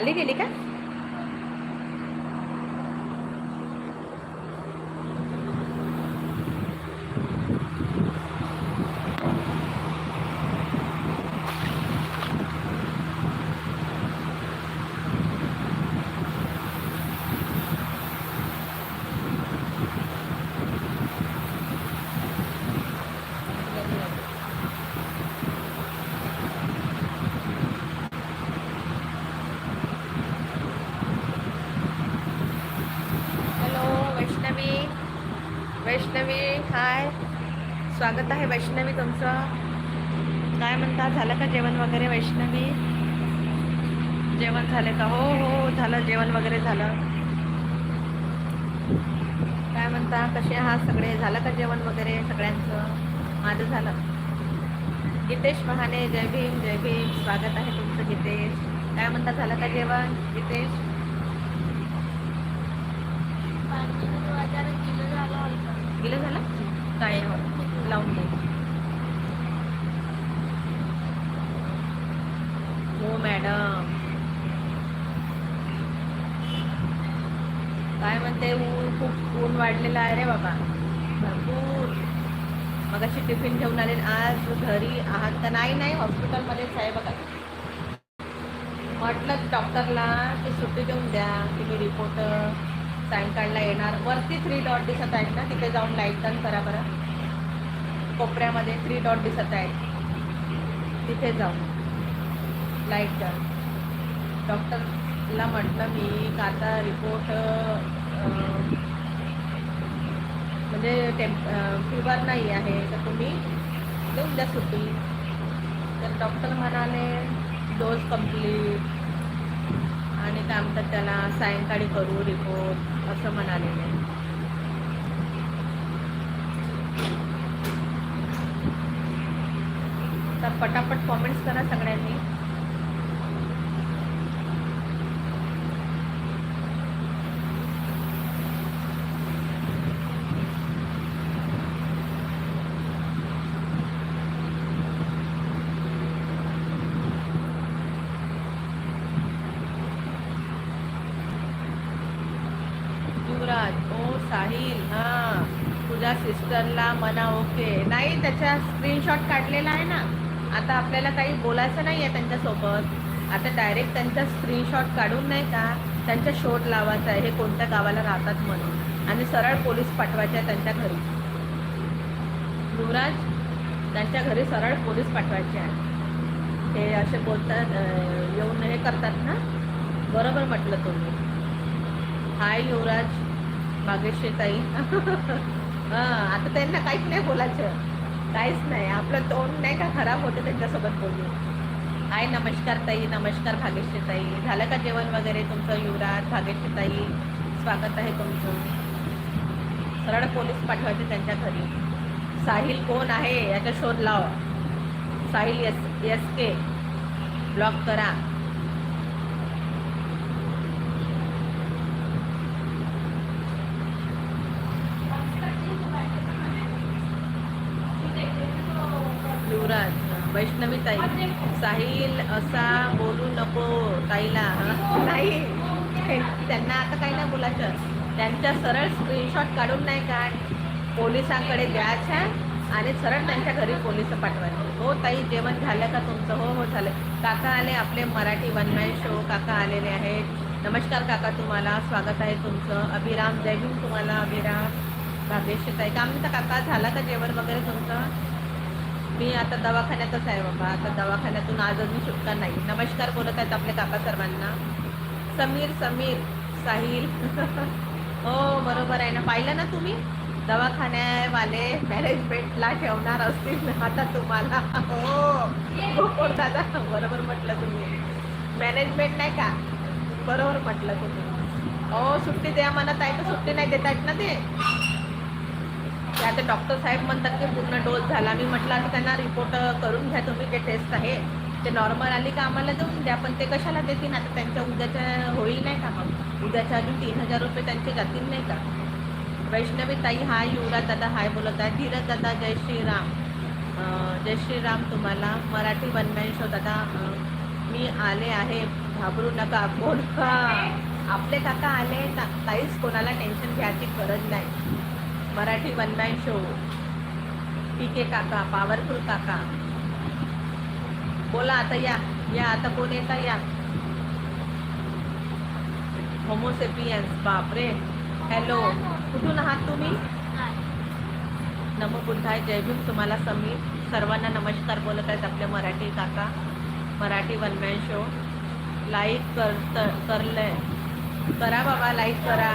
खाली गेली का हॅलो वैष्णवी वैष्णवी हाय स्वागत आहे वैष्णवी तुमचं. काय म्हणता झालं का जेवण वगैरे वैष्णवी? जेवण झालं का? हो हो झालं जेवण वगैरे झालं. काय म्हणता कसे आहात सगळे? झालं का जेवण वगैरे सगळ्यांचं? माझं झालं. गीतेश महाने जय भीम जय भीम. स्वागत आहे तुमचं गीतेश काय म्हणता झालं का जेवण गीतेश गेलं झालं? काय हो? लावून दे. हो मॅडम. काय म्हणते ऊन खूप ऊन वाढलेलं आहे रे बाबा. भरपूर. मग अशी टिफिन ठेवून आले आज घरी आहात तर नाही नाही हॉस्पिटलमध्येच आहे बघा. म्हटलं डॉक्टरला की सुट्टी देऊन द्या तुम्ही रिपोर्ट सायंकाळला येणार. वरती थ्री डॉट दिसत आहेत ना तिथे जाऊन लाइट टर्न करा बरं. कोपऱ्यामध्ये थ्री डॉट दिसत आहेत. तिथे जाऊन लाइट टर्न डॉक्टरला म्हटलं मी का आता रिपोर्ट म्हणजे टेम्प फिवर नाही आहे तर तुम्ही म्हणजे देऊन द्या सुट्टी. तर डॉक्टर म्हणाले डोस कंप्लीट आणि काय म्हणतात त्याला सायंकाळी करू रिपोर्ट असं म्हणालेले. तर पटापट कॉमेंट्स करा सगळ्यांनी. ओ साहिल हां. तुझ्या सिस्टरला म्हणा ओके नाही त्याचा स्क्रीनशॉट काढलेला आहे ना? आता आपल्याला काही बोलायचं नाही आहे त्यांच्यासोबत. आता डायरेक्ट त्यांचा स्क्रीनशॉट काढून नाही का त्यांचा शोध लावायचा आहे हे कोणत्या गावाला राहतात म्हणून. आणि सरळ पोलीस पाठवायचे आहे त्यांच्या घरी. युवराज त्यांच्या घरी सरळ पोलीस पाठवायचे आहे. हे असे बोलतात येऊन हे करतात ना? बरोबर म्हटलं तुम्ही. हाय युवराज बागेश ताई हां आता त्यांना काहीच नाही बोलायचं. काहीच नाही. आपलं तोंड नाही का खराब होतं त्यांच्यासोबत बोलून? हाय नमस्कार ताई नमस्कार भाग्यश्री ताई. झालं का जेवण वगैरे तुमचं युवराज भाग्यश्री ताई? स्वागत आहे तुमचं. सरळ पोलीस पाठवायचे त्यांच्या घरी. साहिल कोण आहे? याचा शोध लाव. Sahil S S K. Block करा युवराज वैष्णवी ताई साहिल असा बोलू नको ताईला नाही. त्यांना आता काही नाही बोलायचं. त्यांच्या सरळ स्क्रीनशॉट काढून नाही का पोलिसांकडे द्यायच्या आणि सरळ त्यांच्या घरी पोलीस पाठवायचे. हो ताई जेवण झालं का तुमचं? हो हो झालं. काका आले आपले मराठी वनमॅन शो काका आलेले आहेत. नमस्कार काका तुम्हाला स्वागत आहे तुमचं. अभिराम जय भीम तुम्हाला अभिराम. भाग्यश्री ताई का म्हणता काका झालं का जेवण वगैरे तुमचं? मी आता दवाखान्यातच आहे बाबा. आता दवाखान्यातून आज अजून सुटका नाही. नमस्कार बोलत आहेत आपल्या काका सर्वांना. समीर समीर साहिल. हो बरोबर आहे ना. पाहिलं ना तुम्ही? दवाखान्यावाले मॅनेजमेंटला ठेवणार असतील आता तुम्हाला. हो. हो दादा. बरोबर म्हटलं तुम्ही. मॅनेजमेंट नाही का? बरोबर म्हटलं तुम्ही. हो सुट्टी द्या म्हणत आहे तर सुट्टी नाही देत आहेत ना ते? ते आता डॉक्टर साहेब म्हणतात की पूर्ण डोस झाला. मी म्हटलं आता त्यांना रिपोर्ट करून घ्या तुम्ही जे टेस्ट आहे. ते नॉर्मल आली का आम्हाला देऊन द्या पण ते कशाला देतील? आता त्यांच्या उद्याच्या होईल नाही का मग उद्याच्या अजून तीन हजार रुपये त्यांचे जातील नाही का? वैष्णवी ताई हाय युवराज दादा हाय बोलत आहे. धीरज दादा जय श्रीराम. जय श्रीराम तुम्हाला. मराठी वनमॅन शो दादा मी आले आहे. घाबरू नका कोण का? आपले काका आले ताईच कोणाला टेन्शन घ्यायची गरज नाही. Marathi one man show PK काका पॉवरफुल काका. बोला आता या या आता कोण येता या? होमोसेपियन्स बापरे. हॅलो कुठून आहात तुम्ही? नमो बुद्धाय जय भीम. तुम्हाला समीर सर्वांना नमस्कार बोलत आहेत आपले मराठी काका. मराठी वनमॅन शो लाईक कर करलंय. करा बाबा लाईक करा.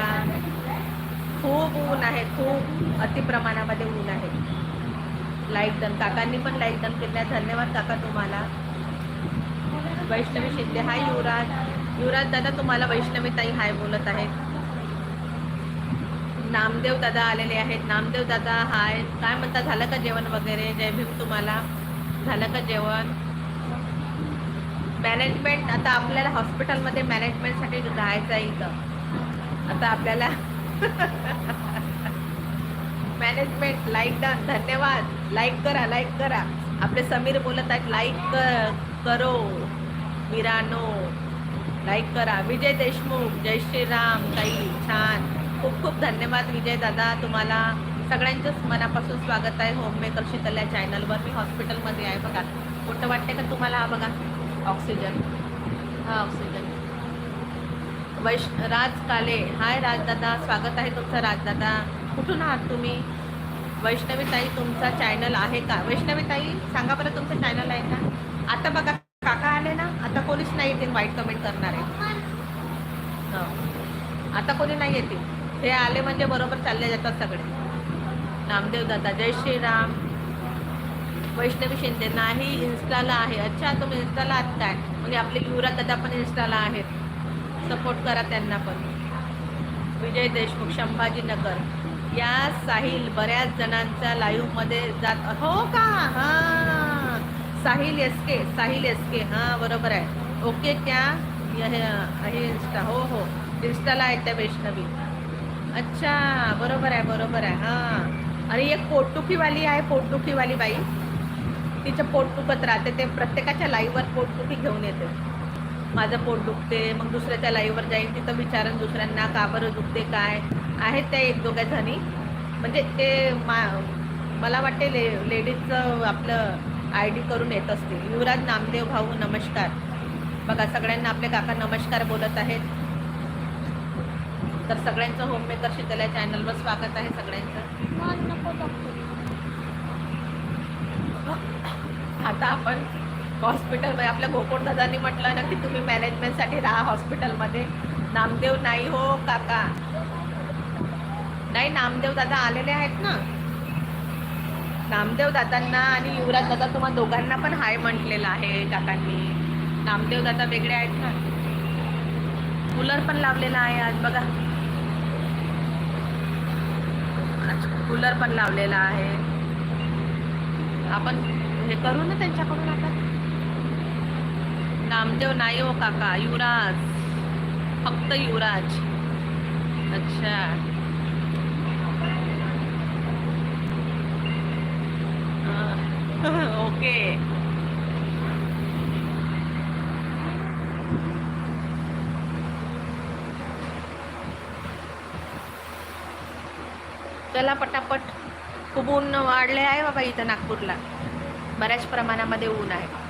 खूप ऊन आहे खूप अतिप्रमाणामध्ये ऊन आहे. लाइट डन काकांनी पण लाइट डन केल्या. धन्यवाद काका तुम्हाला. वैष्णवी शिंदे हाय युवराज. युवराज दादा तुम्हाला वैष्णवी ताई हाय बोलत आहेत. नामदेव दादा आलेले आहेत. नामदेव दादा हाय काय म्हणता झालं का जेवण वगैरे? जय भीम तुम्हाला. झालं का जेवण? मॅनेजमेंट आता आपल्याला हॉस्पिटलमध्ये मॅनेजमेंटसाठी राहायचं आहे इथं. आता आपल्याला मॅनेजमेंट लाईक डन धन्यवाद. लाईक करा लाईक करा. आपले समीर बोलत आहेत लाईक कर करो. मिरानो लाईक करा. विजय देशमुख जय श्रीराम ताई छान. खूप खूप धन्यवाद विजय दादा तुम्हाला. सगळ्यांचंच मनापासून स्वागत आहे. होममेकर शीतल्या चॅनलवर मी हॉस्पिटलमध्ये आहे. बघा कुठं वाटते का तुम्हाला? हा बघा ऑक्सिजन हा ऑक्सिजन वैश राज काले. हाय राजदादा स्वागत आहे तुमचं राजदादा. कुठून आहात तुम्ही? वैष्णवीताई तुमचा चॅनल आहे का? वैष्णवीताई सांगा बरं तुमचं चॅनल आहे का? आता बघा काका आले ना? आता कोणीच नाही येतील वाईट कमेंट करणार. हो. आता कोणी नाही येतील हे आले म्हणजे बरोबर चालले जातात सगळे. नामदेव दादा जय श्रीराम. वैष्णवी शिंदे नाही इन्स्टाला आहे. अच्छा तुम्ही इन्स्टाला आहात काय? म्हणजे आपले युवराज दादा पण इन्स्टाला आहेत. सपोर्ट करा त्यांना पण. विजय देशमुख संभाजीनगर. या साहिल बऱ्याच जणांच्या लाईव्हमध्ये जात हो का? हां. Sahil S K Sahil S K हां बरोबर आहे. ओके क्या हे इन्स्टा हो हो. इन्स्टाला आहे त्या वैष्णवी. अच्छा बरोबर आहे बरोबर आहे. हां. आणि एक पोटदुखीवाली आहे पोटदुखीवाली बाई. तिचं पोटदुखत राहते ते प्रत्येकाच्या लाईव्हवर पोटदुखी घेऊन येते. माझं पोट दुखते मग दुसऱ्याच्या लाईव्हवर जाईन तिथं विचारन दुसऱ्यांना का बरं दुखते काय? आहेत त्या एक दोघ्या जणी. म्हणजे ते मा मला वाटते ले लेडीजचं आपलं आय डी करून येत असतील. युवराज नामदेव भाऊ नमस्कार. बघा सगळ्यांना आपले काका नमस्कार बोलत आहेत. तर सगळ्यांचं होममेकर शीतल चॅनलवर स्वागत आहे सगळ्यांचं. आता आपण हॉस्पिटलमध्ये. आपल्या गोकुळ दादांनी म्हटलं ना की तुम्ही मॅनेजमेंटसाठी राहा हॉस्पिटलमध्ये. नामदेव नाही हो काका. नाही नामदेव दादा आलेले आहेत ना. नामदेव दादांना आणि युवराज दादा तुम्हा दोघांना पण हाय म्हटलेलं आहे काकांनी. नामदेव दादा वेगळे आहेत ना. कूलर पण लावलेला आहे आज बघा. कूलर पण लावलेला आहे. आपण हे करू ना त्यांच्याकडून आता? नामदेव नाही हो काका युवराज. फक्त युवराज. अच्छा. ओके. चला पटापट. खूप ऊन वाढले आहे बाबा इथं नागपूरला. बऱ्याच प्रमाणामध्ये ऊन आहे.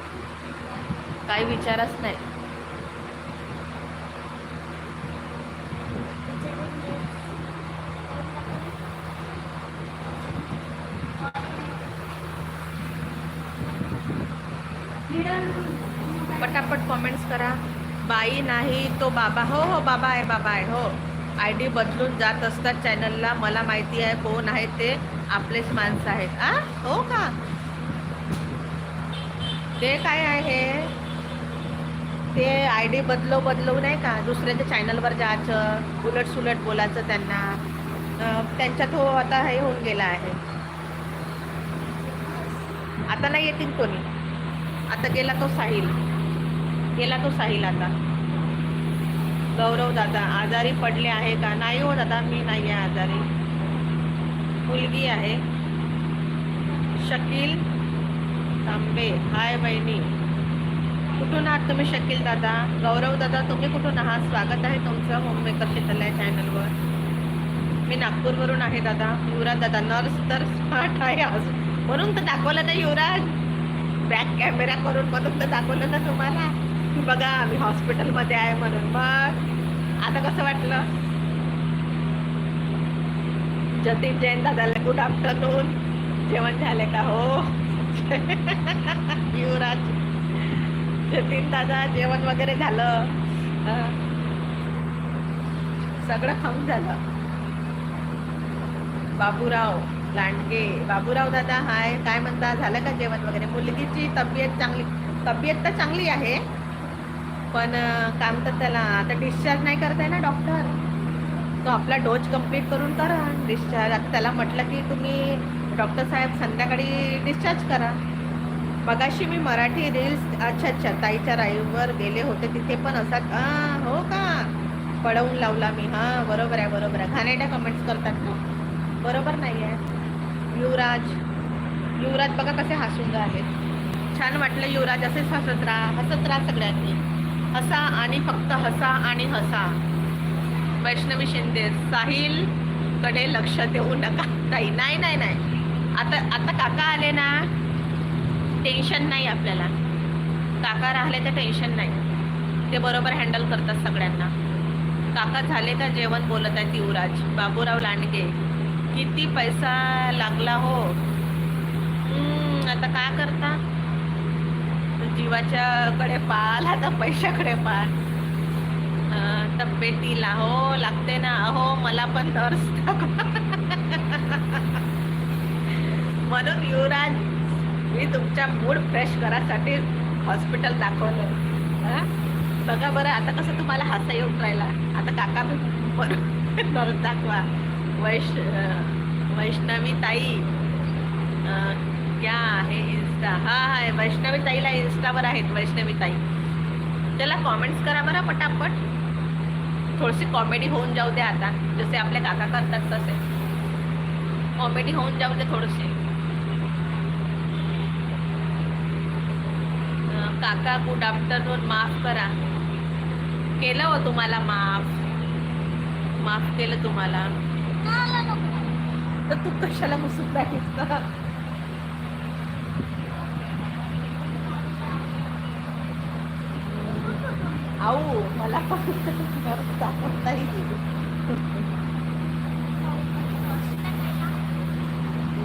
काही विचारच नाही. पटापट कॉमेंट्स करा. बाई नाही तो बाबा. हो हो बाबा आहे बाबा आहे. हो. आय डी बदलून जात असतात चॅनलला मला माहिती आहे कोण आहे ते. आपलेच माणसं आहेत. आ? हो का? ते काय आहे? ते आय डी बदलव बदलवू नाही का? दुसऱ्याच्या चॅनलवर जायचं उलट सुलट बोलायचं त्यांना. त्यांच्यात हो आता हे होऊन गेला आहे. आता नाही येतील कोणी. आता गेला तो साहिल. गेला तो साहिल आता. गौरव दादा आजारी पडले आहे का? नाही हो दादा मी नाही आहे आजारी. मुलगी आहे. शकील तांबे. हाय बहिणी. कुठून आहात तुम्ही शकील दादा? गौरव दादा तुम्ही कुठून आहात? स्वागत आहे तुमचं होममेकर शीतल या चॅनलवर मी नागपूरवरून आहे दादा. युवराज दादा नर्स तर स्मार्ट आहे आज म्हणून तर दाखवलं ना युवराज. बॅक कॅमेरा करून म्हणून तर दाखवलं ना तुम्हाला. की बघा आम्ही हॉस्पिटलमध्ये आहे म्हणून. मग आता कसं वाटलं? जतीन जैन दादाला गुड आफ्टरनून जेवण झाले का? हो. युवराज. तीन दादा जेवण वगैरे झालं. सगळं खाऊन झालं. बाबूराव लांडगे. बाबूराव दादा हाय. काय म्हणता? झालं का जेवण वगैरे? मुलगीची तब्येत चांगली तब्येत तर चांगली आहे. पण काय काम तर त्याला आता डिस्चार्ज नाही करताय ना डॉक्टर तो आपला डोज कंप्लीट करून करा. डिस्चार्ज आता त्याला म्हटलं की तुम्ही डॉक्टर साहेब संध्याकाळी डिस्चार्ज करा. मगाशी मी मराठी रील्स अच्छा अच्छा ताईच्या राईवर गेले होते तिथे पण असा हो का? पळवून लावला मी. हां बरोबर आहे बरोबर आहे. घाणेरड्या कमेंट्स करतात ना. बरोबर नाही आहे. युवराज युवराज बघा कसे हसून आहेत छान वाटलं युवराज असेच हसत राहा हसत राहा सगळ्यांनी. हसा आणि फक्त हसा आणि हसा. वैष्णवी शिंदे साहिलकडे लक्ष देऊ नका. ताई नाही नाही नाही. आता आता काका आले ना. टेन्शन नाही आपल्याला. काका राहिले तर टेन्शन नाही. ते बरोबर हँडल करतात सगळ्यांना. काका झाले का जेवण बोलत आहेत युवराज. बाबूराव लांडगे किती पैसा लागला हो? आता काय करता? जीवाच्या कडे पाल आता पैशाकडे पाल तब्येतीला हो लागते ना. अहो मला पण नर्स म्हणून युवराज मी तुमच्या मूड फ्रेश करायसाठी हॉस्पिटल दाखवलं हां? बघा बरं आता कसं तुम्हाला हसा येऊन राहिला. आता काका मी परत दाखवा. वैश वैष्णवी ताई क्या आहे इन्स्टा हा हा वैष्णवी ताईला इन्स्टावर आहेत वैष्णवी ताई. त्याला कॉमेंट्स करा बरं पटापट. थोडीशी कॉमेडी होऊन जाऊ दे आता. जसे आपले काका करतात तसे. कॉमेडी होऊन जाऊ दे थोडीशी. काका गुड आफ्टरनून माफ करा. केलं हो तुम्हाला माफ? माफ केलं तुम्हाला. तर तू कशाला मुसूक राहील आऊ मला पण दाखवता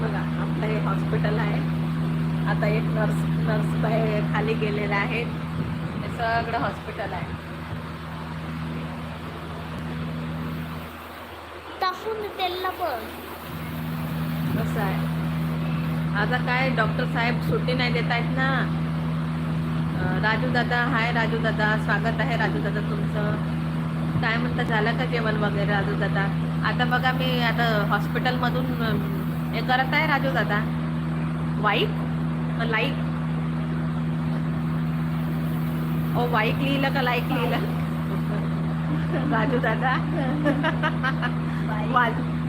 बघा आपलं हे हॉस्पिटल आहे. आता एक नर्स नर्स बाहेर खाली गेलेला आहे हे सगळं हॉस्पिटल आहे. टाकून पण. कसं आहे? आता काय डॉक्टर साहेब सुट्टी नाही देत आहेत ना? राजू दादा हाय राजू दादा स्वागत आहे राजू दादा तुमचं. काय म्हणता झालं का जेवण वगैरे राजू दादा? आता बघा मी आता हॉस्पिटलमधून हे करत आहे राजू दादा. वाईक लाईक ओ वाईक लिहिलं का लाईक लिहिलं? राजू दादा.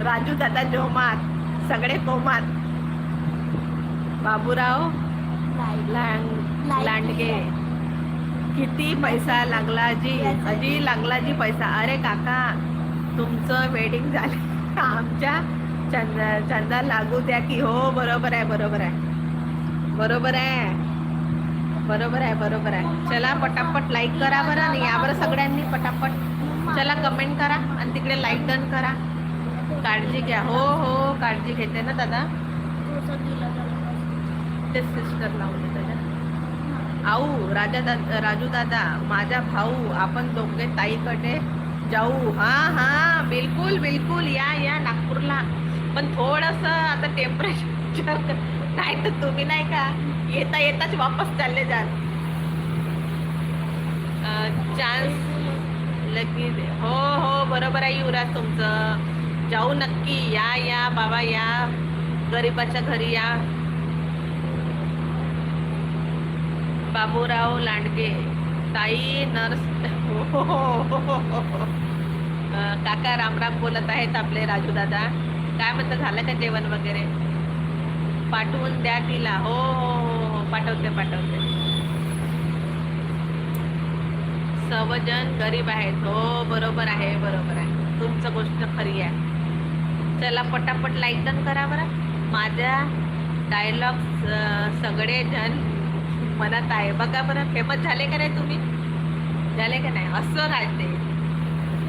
राजू दादा जोमात. सगळे कोमात. बाबूराव लांड लांडगे. किती पैसा लागला जी अजी लागला जी पैसा. अरे काका तुमचं वेडिंग झालं. आमच्या चंदा चंदा लागू द्या की हो बरोबर आहे बरोबर आहे. बरोबर आहे. बरोबर आहे बरोबर आहे. चला पटापट लाईक करा बरं आणि या बरं सगळ्यांनी पटापट. चला कमेंट करा आणि तिकडे लाईक डन करा. काळजी घ्या. हो हो काळजी घेते ना दादा? ते सिस्टर लावून दादा आऊ राजा दादा राजू दादा माझा भाऊ आपण दोघे ताईकडे जाऊ. हां हां बिलकुल बिलकुल या या नागपूरला. पण थोडंसं आता टेम्परेचर नाही तर तुम्ही नाही का येता येताच वापस चालले जाल चान्स लगेच हो हो बरोबर आहे युवराज तुमचं. जाऊ नक्की. या या बाबा या. गरिबाच्या घरी या. बाबूराव लांडगे. ताई नर्स. हो, हो, हो, हो, हो. हो, हो. काका रामराम बोलत आहेत आपले राजू दादा. काय म्हणतं झालं का जेवण वगैरे? पाठवून द्या तिला. हो हो हो हो. पाठवते पाठवते. सर्वजण गरीब आहेत. हो बरोबर आहे बरोबर आहे. तुमचं गोष्ट खरी आहे. चला पटापट लाईक डन करा बरं. माझ्या डायलॉग सगळे जण मनात आहे. बघा बरं फेमस झाले का नाही तुम्ही? झाले का नाही? असं राहते.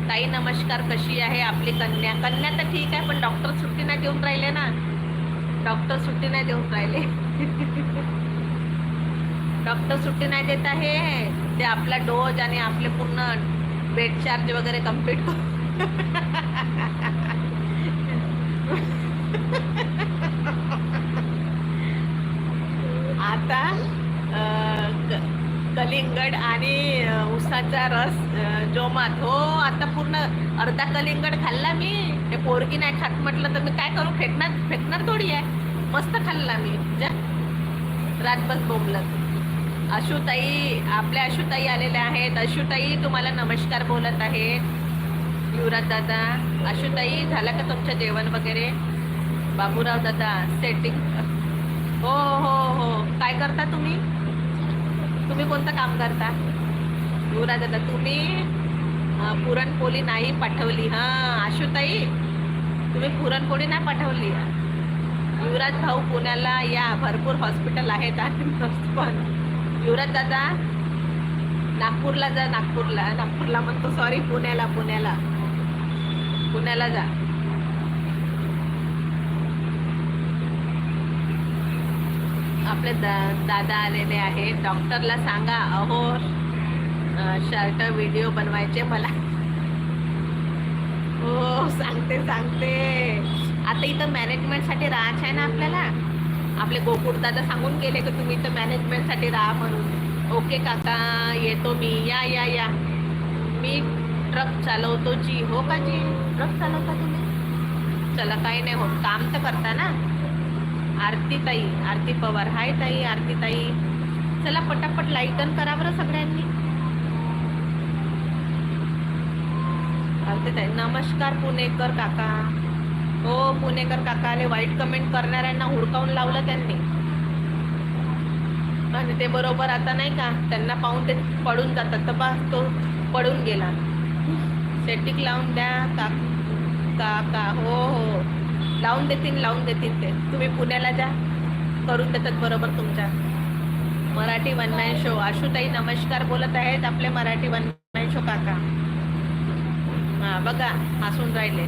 ताई नमस्कार. कशी आहे आपली कन्या? कन्या तर ठीक आहे पण डॉक्टर सुट्टी नाही देऊन राहिले ना. डॉक्टर सुट्टी नाही देऊन राहिले. डॉक्टर सुट्टी नाही देत आहे. ते आपला डोज आणि आपले पूर्ण बेड चार्ज वगैरे कंप्लीट आता कलिंगड आणि उसाचा रस जोमात हो आता पूर्ण अर्धा कलिंगड खाल्ला मी. हे पोरगी नाही खात म्हटलं तर मी काय करू? फेकणार फेकणार थोडी आहे. मस्त खाल्ला मी. जा. रातभर बोंबलत. अशुताई आपल्या अशुताई आलेल्या आहेत. अशुताई तुम्हाला नमस्कार बोलत आहे. युवराज दादा अशुताई झालं का तुमचं जेवण वगैरे? बाबूराव दादा सेटिंग हो हो हो. काय करता तुम्ही? तुम्ही कोणतं काम करता? युवराज दादा तुम्ही? पुरणपोळी नाही पाठवली. हां आशुताई तुम्ही पुरणपोळी नाही पाठवली. युवराज भाऊ पुण्याला या भरपूर हॉस्पिटल आहेत आणि नर्स पण. युवराज दादा नागपूरला जा नागपूरला. नागपूरला म्हणतो सॉरी पुण्याला पुण्याला. पुण्याला जा. आपले दा दादा आलेले आहेत. डॉक्टरला सांगा अहो शर्ट व्हिडिओ बनवायचे मला. हो सांगते सांगते. आता इथं मॅनेजमेंटसाठी राहायचं आहे ना आपल्याला. आपले गोकुळ दादा सांगून गेले की तुम्ही इथं मॅनेजमेंटसाठी राहा म्हणून. ओके काका येतो मी. या या या. मी ट्रक चालवतो जी. हो का जी? ट्रक चालवता तुम्ही? चला काही नाही होत. काम तर करता ना. आरती ताई आरती पवार. हाय ताई आरती ताई चला पटापट लाईटन करा बरं सगळ्यांनी. आरती ताई. नमस्कार पुणेकर काका. हो पुणेकर काकाने वाईट कमेंट करणाऱ्यांना हुडकावून लावलं त्यांनी. आणि ते बरोबर आता नाही का त्यांना पाहून ते पडून जातात. तर बा तो पडून गेला. सेटिंग लावून द्या का काका हो हो. लावून देतील लावून देतील ते. तुम्ही पुण्याला जा. करून देतात बरोबर तुमच्या. मराठी वन नाईन शो आशुताई नमस्कार बोलत आहेत आपले मराठी वन नाईन शो काका. बघा हसून राहिले.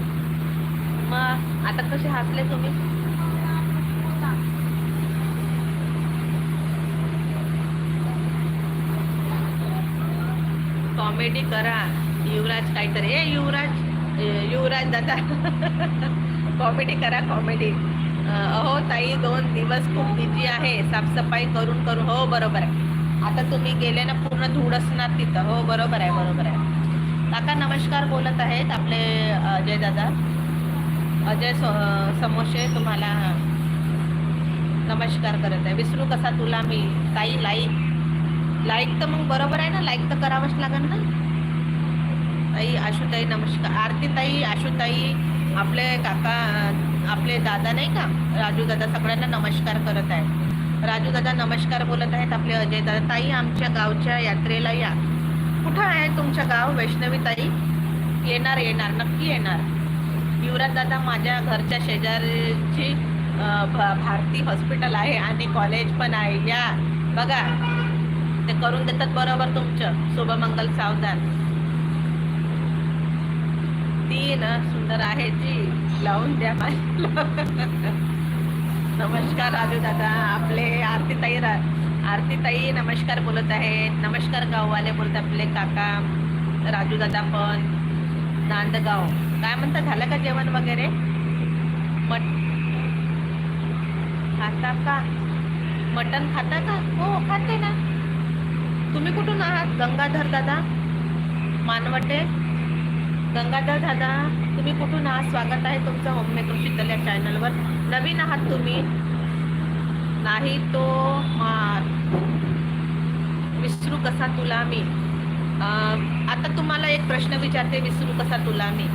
मग आता कसे हसले तुम्ही? कॉमेडी करा. युवराज काहीतरी ए युवराज युवराज दादा. कॉमेडी करा कॉमेडी. अहो ताई दोन दिवस खूप बिझी आहे. साफसफाई करून करून हो बरोबर आहे. आता तुम्ही गेले ना पूर्ण धूळ असणार तिथं. हो बरोबर आहे बरोबर आहे. काका नमस्कार बोलत आहेत आपले अजय दादा. अजय स- समोसे तुम्हाला नमस्कार करत आहे. विसरू कसा तुला मी? ताई लाईक लाईक तर मग बरोबर आहे ना? लाईक तर करावंच लागेल ना? ताई आशुताई नमस्कार. आरती ताई आशुताई आपले काका आपले दादा नाही का? राजू दादा सगळ्यांना नमस्कार करत आहे. राजू दादा नमस्कार बोलत आहेत आपले अजय दादा. ताई आमच्या गावच्या यात्रेला या. कुठं आहे तुमचं गाव? वैष्णवी ताई येणार येणार. नक्की येणार. युवराज दादा माझ्या घरच्या शेजारची भारती हॉस्पिटल आहे आणि कॉलेज पण आहे. या. बघा. ते करून देतात बरोबर तुमचं. शुभमंगल सावधान. ती ना सुंदर आहे जी. लावून द्या माझ्या नमस्कार राजू दादा. आपले आरती ताई रा आरती ताई नमस्कार बोलत आहेत. नमस्कार गाववाले बोलत आपले काका राजू दादा पण नांदगाव. काय म्हणता झालं का जेवण वगैरे? मट खाता का? मटन खाता का? हो खाते ना. तुम्ही कुठून आहात? गंगाधर दादा? मानवटे? गंगाधर दादा तुम्ही कुठून आहात? स्वागत आहे तुमचं होममेकर शीतल्या चॅनलवर नवीन आहात तुम्ही? नाही तो मार विसरू कसा तुला मी? आता तुम्हाला एक प्रश्न विचारते विसरू कसा तुला मी?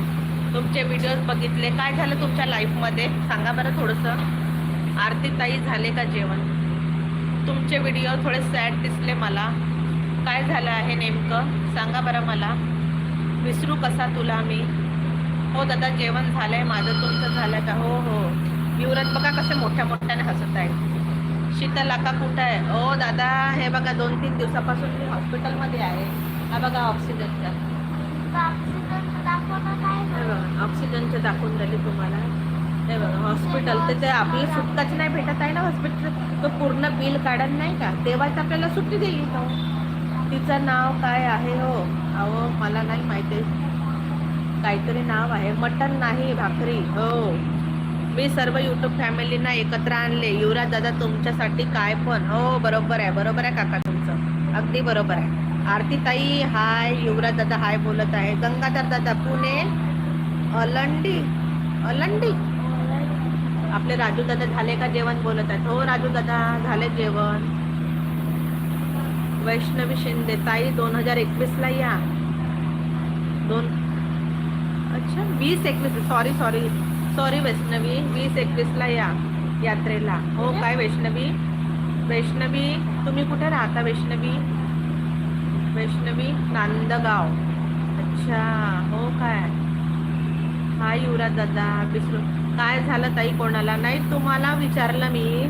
तुमचे व्हिडिओज बघितले. काय झालं तुमच्या लाईफमध्ये सांगा बरं थोडंसं. आरती ताई झाले का जेवण? तुमचे व्हिडिओ थोडे सॅड दिसले मला. काय झालं आहे नेमकं? सांगा बरं मला. विसरू कसा तुला मी? हो दादा जेवण झालं आहे माझं तुमचं झालं का? हो हो. युवराज बघा कसे मोठ्या मोठ्याने हसत आहे. शीतल आका कुठं आहे? हो दादा हे बघा दोन तीन दिवसापासून मी हॉस्पिटलमध्ये आहे. हा बघा ऑक्सिजनचा. ऑक्सिजनचे दाखवून राहिले तुम्हाला. हे बघा हॉस्पिटल तर ते आपल्याला सुटकाच नाही भेटत आहे ना हॉस्पिटल. तो पूर्ण बिल काढत नाही का? तेव्हाच आपल्याला सुट्टी देईल तो. तिचं नाव काय आहे हो? अहो मला नाही माहिती. काहीतरी नाव आहे. मटन नाही भाकरी. हो. मी सर्व यूट्यूब फॅमिलीना एकत्र आणले. युवराज दादा तुमच्यासाठी काय पण? हो बरोबर आहे. बरोबर आहे काका तुमचं. अगदी बरोबर आहे. आरती ताई हाय. युवराज दादा हाय बोलत आहे. गंगाधर दादा पुणे. अलंडी. अलंडी? आपले राजू दादा झाले का जेवण? बोलत आहेत. हो राजू दादा झाले जेवण. वैष्णवी शिंदे ताई दोन हजार एकवीसला या. दोन अच्छा वीस एकवीस. Sorry sorry sorry Vaishnavi. वीस एकवीसला या यात्रेला. हो काय वैष्णवी? वैष्णवी तुम्ही कुठे राहता वैष्णवी? वैष्णवी नांदगाव. अच्छा हो काय? हाय युवराज दादा विसरू काय झालं ताई कोणाला? नाही तुम्हाला विचारलं मी.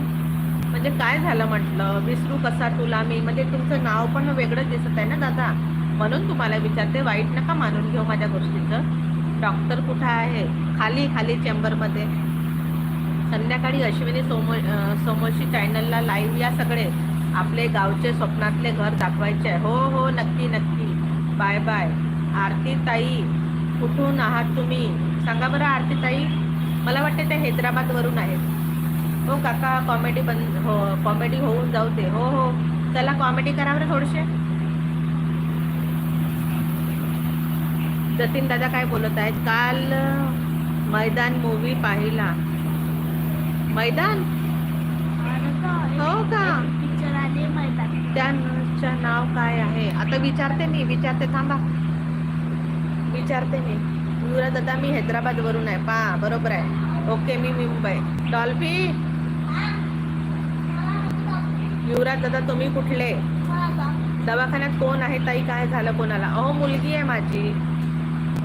म्हणजे काय झालं म्हटलं? विसरू कसा तुला मी? म्हणजे तुमचं नाव पण वेगळं दिसत आहे ना दादा? म्हणून तुम्हाला विचारते वाईट नका मानून घेऊ माझ्या गोष्टीचं. डॉक्टर कुठं आहे? खाली खाली चेंबरमध्ये. संध्याकाळी अश्विनी सोमो सोमोशी चॅनलला लाईव्ह या सगळे. आपले गावचे स्वप्नातले घर दाखवायचे. आहे हो हो नक्की नक्की. Bye bye. आरती ताई कुठून आहात तुम्ही? सांगा बरं आरती ताई मला वाटते ते हैदराबादवरून आहेत. हो काका कॉमेडी बंद हो कॉमेडी होऊन जाऊ दे. हो हो. चला कॉमेडी करा बरं थोडेसे. जतीन दादा काय बोलत आहेत? काल मैदान मूवी पाहिला. मैदान? हो का? त्यांचं नाव काय आहे? आता विचारते मी विचारते थांबा. विचारते मी. युवराज दादा मी हैदराबाद वरून आहे. पा बरोबर आहे. ओके मी मुंबई. डॉल्फी? युवराज दादा तुम्ही कुठले? दवाखान्यात कोण आहे? ताई काय झालं कोणाला? अहो मुलगी आहे माझी.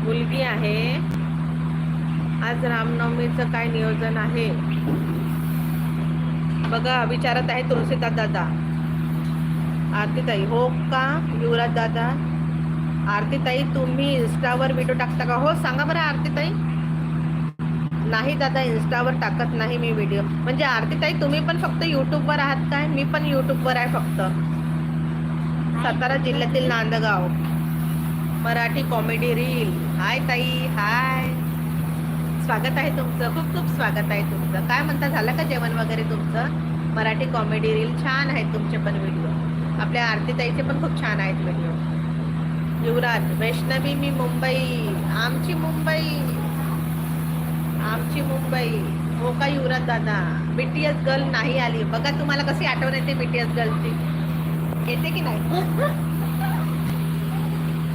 मुलगी आहे. आज रामनवमीचं काय नियोजन आहे? बघा विचारत आहे तुळशीदा दादा. आरतीताई हो का? युवराज दादा. आरतीताई तुम्ही इन्स्टावर व्हिडिओ टाकता का? हो सांगा बरं आरतीताई. नाही दादा इन्स्टावर टाकत नाही मी व्हिडिओ म्हणजे आरतीताई तुम्ही पण फक्त युट्यूबवर आहात काय? मी पण युट्यूबवर आहे फक्त. सातारा जिल्ह्यातील Nandgaon. Marathi comedy reel hi ताई हाय. स्वागत आहे तुमचं खूप खूप स्वागत आहे तुमचं. काय म्हणता झालं का जेवण वगैरे तुमचं? मराठी कॉमेडी रील छान आहेत तुमचे पण व्हिडिओ आपल्या आरतीताईचे पण खूप छान आहेत व्हिडिओ युवराज वैष्णवी मी मुंबई. आमची मुंबई. आमची मुंबई. हो का युवराज दादा? एस गर्ल नाही आली. बघा तुम्हाला कशी आठवण येते बी टी एस गर्लची येते की नाही?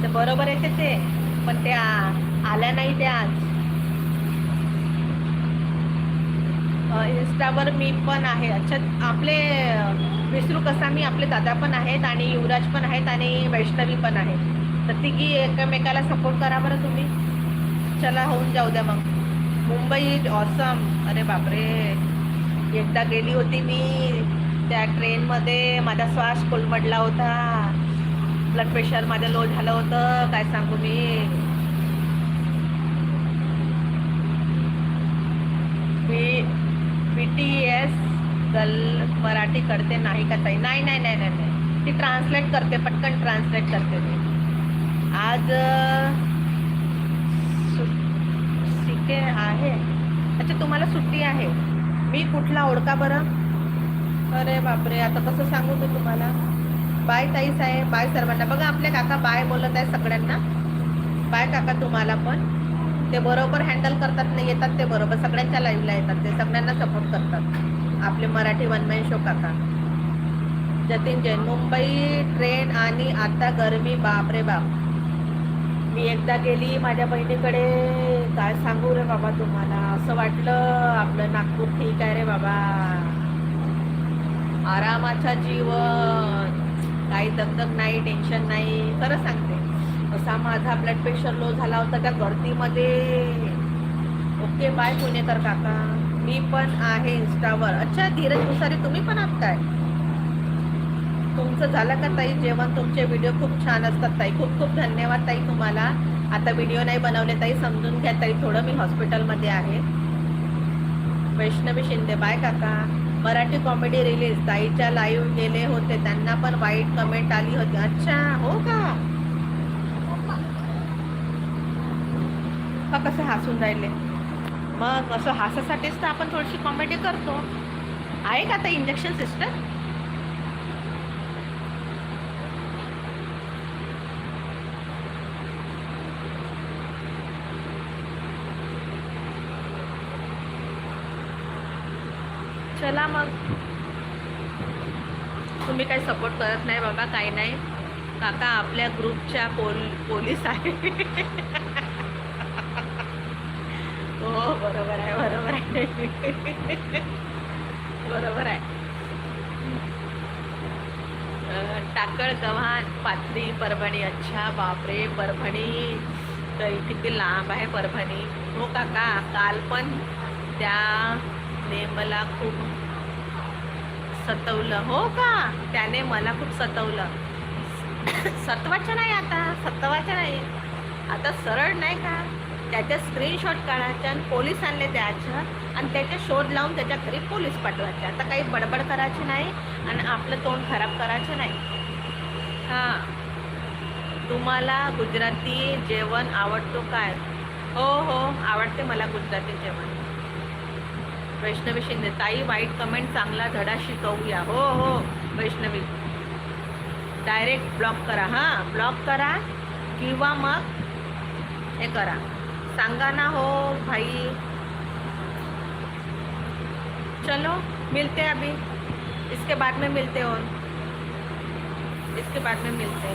तर बरोबर येते ते. पण त्या आल्या नाही त्या आज. इन्स्टावर मी पण आहे. अच्छा आपले विसरू कसा मी आपले दादा पण आहेत आणि युवराज पण आहेत आणि वैष्णवी पण आहे तर तिघी एकमेकाला सपोर्ट करा बरं तुम्ही. चला होऊन जाऊ द्या मग. मुंबई ऑसम अरे बापरे. एकदा गेली होती मी. त्या ट्रेनमध्ये माझा श्वास कोलमडला होता. ब्लड प्रेशर माझं लो झालं होतं. काय सांगू मी? बी टी एस गल मराठी करते नाही का ताई? नाही नाही नाही नाही नाही. ती ट्रान्सलेट करते पटकन ट्रान्सलेट करते ती. आज अं, शिके आहे. अच्छा तुम्हाला सुट्टी आहे. मी कुठला ओळखा बरं? अरे बापरे आता कसं सांगू मी तुम्हाला? बाय ताई साहेब बाय सर्वांना. बघा आपले काका बाय बोलत आहे सगळ्यांना. बाय काका तुम्हाला पण. ते बरोबर हँडल करतात नाही येतात ते बरोबर. सगळ्यांच्या लाईव्हला येतात ते. सगळ्यांना सपोर्ट करतात. आपले मराठी वनमॅन शो काका. जतीन जैन मुंबई ट्रेन आणि आता गरमी बाप रे बाप. मी एकदा गेली माझ्या बहिणीकडे. काय सांगू रे बाबा तुम्हाला? असं वाटलं आपलं नागपूर ठीक आहे रे बाबा. आरामाचा जीवन. काही दगदग नाही टेन्शन नाही खरं सांगते. असा माझा ब्लड प्रेशर लो झाला होता त्या गर्दीमध्ये. ओके बाय पुणेकर काका. मी पण आहे इंस्टावर अच्छा धीरज भुसारी तुम्ही पण आहात काय तुमचं झालं का ताई? जेवण तुमचे व्हिडिओ खूप छान असतात ताई. खूप खूप धन्यवाद ताई तुम्हाला. आता व्हिडिओ नाही बनवले ताई समजून घ्या ताई. थोडं मी हॉस्पिटलमध्ये आहे. वैष्णवी शिंदे बाय काका. मराठी कॉमेडी रिलीज ताईच्या लाईव्ह गेले होते. त्यांना पण वाईट कमेंट आली होती. अच्छा हो का? कसं कसे हसून राहिले? मग असं हसासाठीच तर आपण थोडीशी कॉमेडी करतो. आहे का आता इंजेक्शन सिस्टर चला मग. तुम्ही काही सपोर्ट करत नाही बाबा काही नाही. काका आपल्या ग्रुपच्या पोल पोलीस आहे. हो बरोबर आहे बरोबर आहे. बरोबर आहे. टाकळ गव्हाण पाथरी परभणी. अच्छा बापरे परभणी. तरी किती लांब आहे परभणी. हो काका काल पण त्या त्याने मला खूप सतवलं. हो का? त्याने मला खूप सतवलं. सत्वाचं नाही आता. सत्वाचं नाही. आता सरळ नाही का? त्याच्या स्क्रीनशॉट काढायच्या आणि पोलीस आणले द्यायचं आणि त्याचे शोध लावून त्याच्या घरी पोलीस पाठवायचे. आता काही बडबड करायची नाही आणि आपलं तोंड खराब करायचं नाही. हां. तुम्हाला गुजराती जेवण आवडतो काय? हो हो. आवडते मला गुजराती जेवण. वैष्णवी शिंदे ताई वाईट कमेंट चांगला धडा शिकवूया. हो हो वैष्णवी. डायरेक्ट ब्लॉक करा हां ब्लॉक करा किंवा मग हे करा. सांगा ना हो भाई. चलो मिलते अभी. इसके बाद में मिलते हो इसके बाद में मिलते.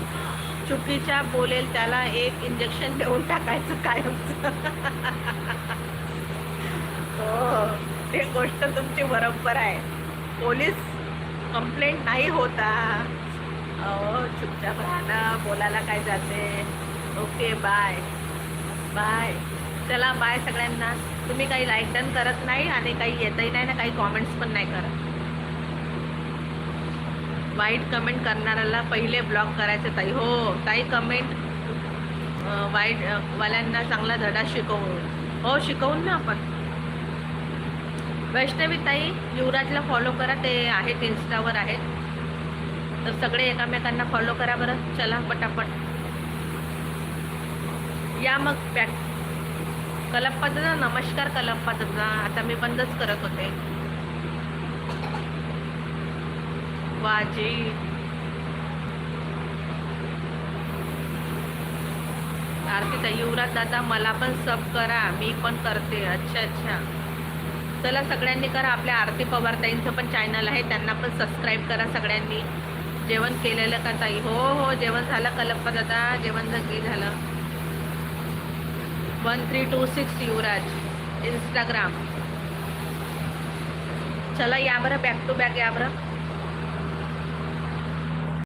चुकीच्या बोलेल त्याला एक इंजेक्शन देऊन टाकायचं कायमचं. हो. ते गोष्ट तुमची बरोबर आहे. पोलीस कंप्लेंट नाही होता. अहो चुपचाप राहणं बोलायला काय जाते? ओके बाय बाय चला बाय सगळ्यांना. तुम्ही काही लाईक डन करत नाही आणि काही येतही नाही ना काही कॉमेंट्स पण नाही करत. वाईट कमेंट करणाऱ्याला पहिले ब्लॉक करायचे ताई. हो ताई कमेंट वाईट वाल्यांना चांगला धडा शिकवून. हो शिकवून ना आपण. वैष्णवी ताई युवराजला फॉलो करा. ते आहेत इन्स्टावर आहेत. तर सगळे एकामेकांना फॉलो करा बरं. चला पटापट. या मग पॅक कलप्पा दादा नमस्कार कलप्पा दादा आता मी बंदच करत होते. वाजी. आरती ताई युवराज दादा मला पण सब करा. मी पण करते. अच्छा अच्छा. चला सगळ्यांनी करा आपल्या आरती पवार ताईंचं पण चॅनल आहे. त्यांना पण सबस्क्राईब करा सगळ्यांनी. जेवण केलेलं का ताई? हो हो जेवण झालं कलप्पा दादा. जेवण नक्की झालं. One three two six Yuvraj. Instagram चला या बरं बॅक टू बॅक या बरं.